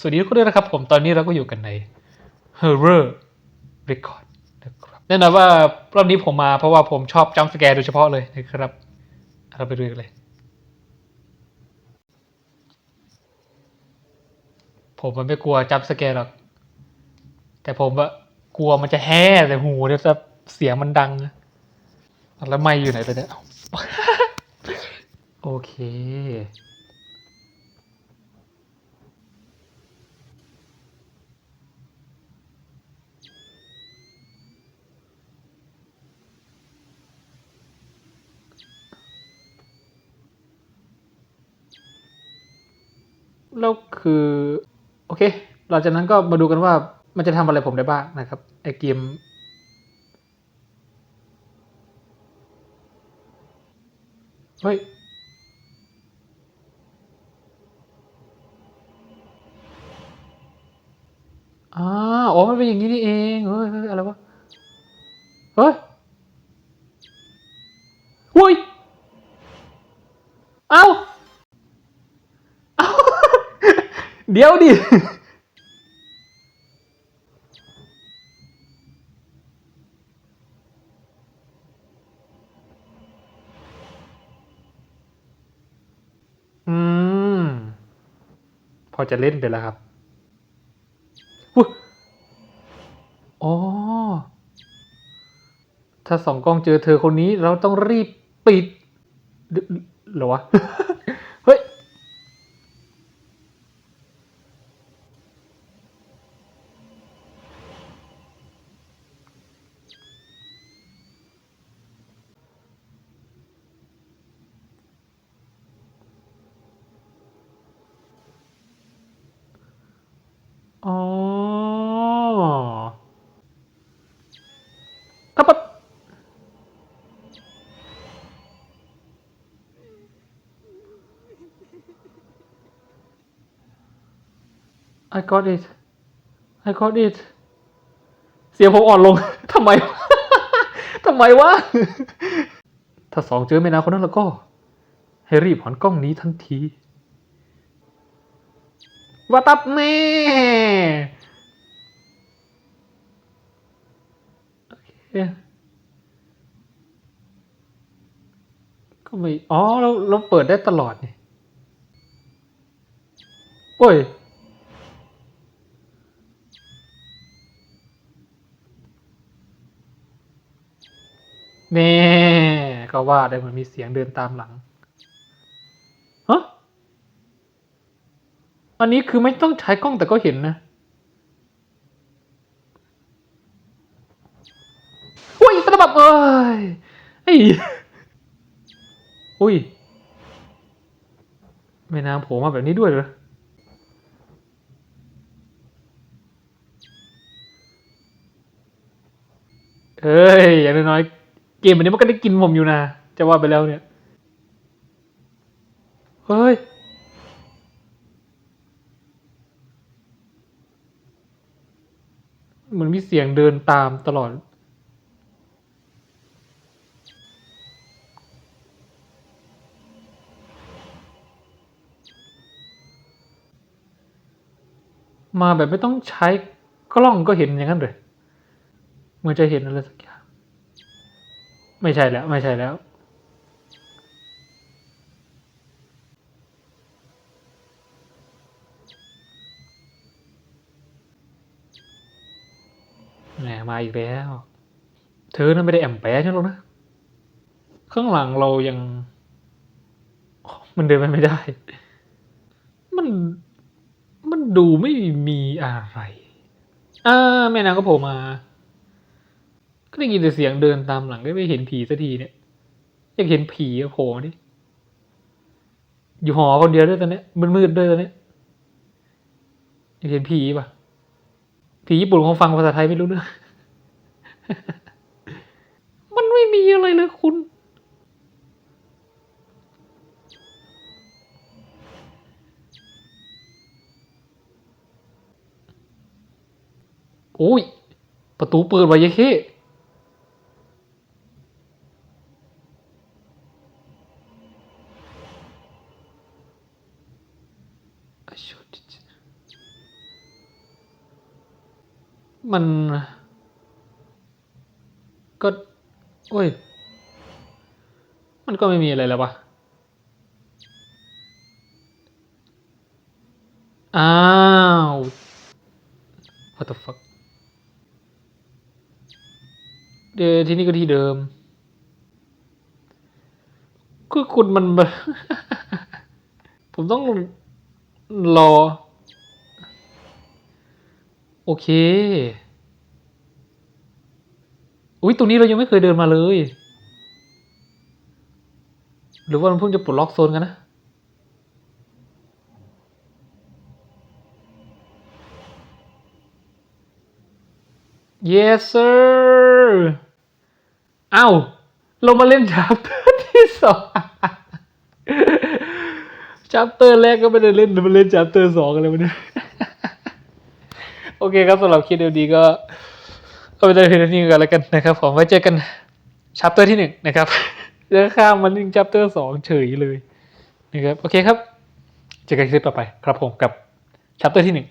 สวัสดีทุกคนด้วยนะครับผมตอนนี้เราก็อยู่กันใน Horror Record นะครับแน่นอนว่ารอบนี้ผมมาเพราะว่าผมชอบจัมสแกร์โดยเฉพาะเลยนะครับ เราไปดูกันเลย ผมมันไม่กลัวจัมสแกร์หรอก แต่ผมอะกลัวมันจะแห่แต่หูเนี่ยจะเสียงมันดัง แล้วไม่อยู่ไหนไปเนี่ยโอเค แล้วคือ โอเค หลังจากนั้นก็มาดูกันว่ามันจะทำอะไรผมได้บ้างนะครับไอเกมเฮ้ยอ่าอ๋อ มันเป็นอย่างนี้นี่เอง เฮ้ยอะไรวะ เฮ้ยหุ้ย เอ้า เอ้า เดี๋ยวดิ อืม พอจะเล่นไปแล้วครับอ๋อ ถ้าสองกล้องเจอเธอคนนี้เราต้องรีบปิดหรอวะ เฮ้ย อ๋อครับปะ I got it I got it เสียงผมอ่อนลง ทำไม ทำไมวะ ถ้าสองเจอไม่นานคนนั้นแล้วก็ ให้รีบหันกล้องนี้ทันที ว่าตับแม่ก็ไม่ อ๋อ เราเราเปิดได้ตลอดนี่โอ้ยแน่ก็ว่าได้เหมือนมีเสียงเดินตามหลัง ฮะ อันนี้คือไม่ต้องใช้กล้องแต่ก็เห็นนะอุ้ยตะบับเอ้ยไอ้ยอุ้ยแม่น้ำโผล่มาแบบนี้ด้วยเหรอเอ้ย อย่างน้อยๆ เกมอันนี้มันก็ได้กินผมอยู่นะ จะว่าไปแล้วเนี่ย เฮ้ย เหมือนมีเสียงเดินตามตลอด มาแบบไม่ต้องใช้กล้องก็เห็นอย่างนั้นเลยเหมือนจะเห็นอะไรสักอย่าง ไม่ใช่แล้ว ไม่ใช่แล้ว แหมมาอีกแล้ว เธอนั้นไม่ได้แอมแปะฉันหรอกนะ ข้างหลังเรายัง มันเดินไปไม่ได้ มัน มันดูไม่มีอะไรอ่าแม่นางก็โผล่มา ก็ได้ยินแต่เสียงเดินตามหลังก็ไม่เห็นผีสักทีเนี่ย อยากเห็นผีก็โผล่มาดิ อยู่หอคนเดียวด้วยตอนนี้มืดๆด้วยตอนนี้อยากเห็นผีป่ะ ผีญี่ปุ่นคงฟังภาษาไทยไม่รู้เรื่อง มันไม่มีอะไรเลยคุณ โอ้ย ประตูเปิดไว้ยายเข้ มัน ก็โอ้ย มันก็ไม่มีอะไรแล้ววะอ้าว what the fuck เดี๋ยวที่นี่ก็ที่เดิม คือคุณมัน ผมต้องรอ โอเค อุ้ยตรงนี้เรายังไม่เคยเดินมาเลย หรือว่ามันเพิ่งจะปลดล็อกโซนกันนะ yes sir อ้าวเรามาเล่นชัปเตอร์ที่สองชัปเตอร์แรกก็ไม่ได้เล่นมาเล่นชัปเตอร์สองกันเลยวันนี้ โอเคครับสำหรับคลิปเดียวดีก็ก็ไปเจอเพียงเท่านี้กันแล้วกันนะครับผมไว้เจอกันชัปเตอร์ที่หนึ่งนะครับแล้วข้ามมันลิงชัปเตอร์สองเฉยเลยนะครับโอเคครับ เจอกันคลิปต่อไปครับผมกับชัปเตอร์ที่หนึ่ง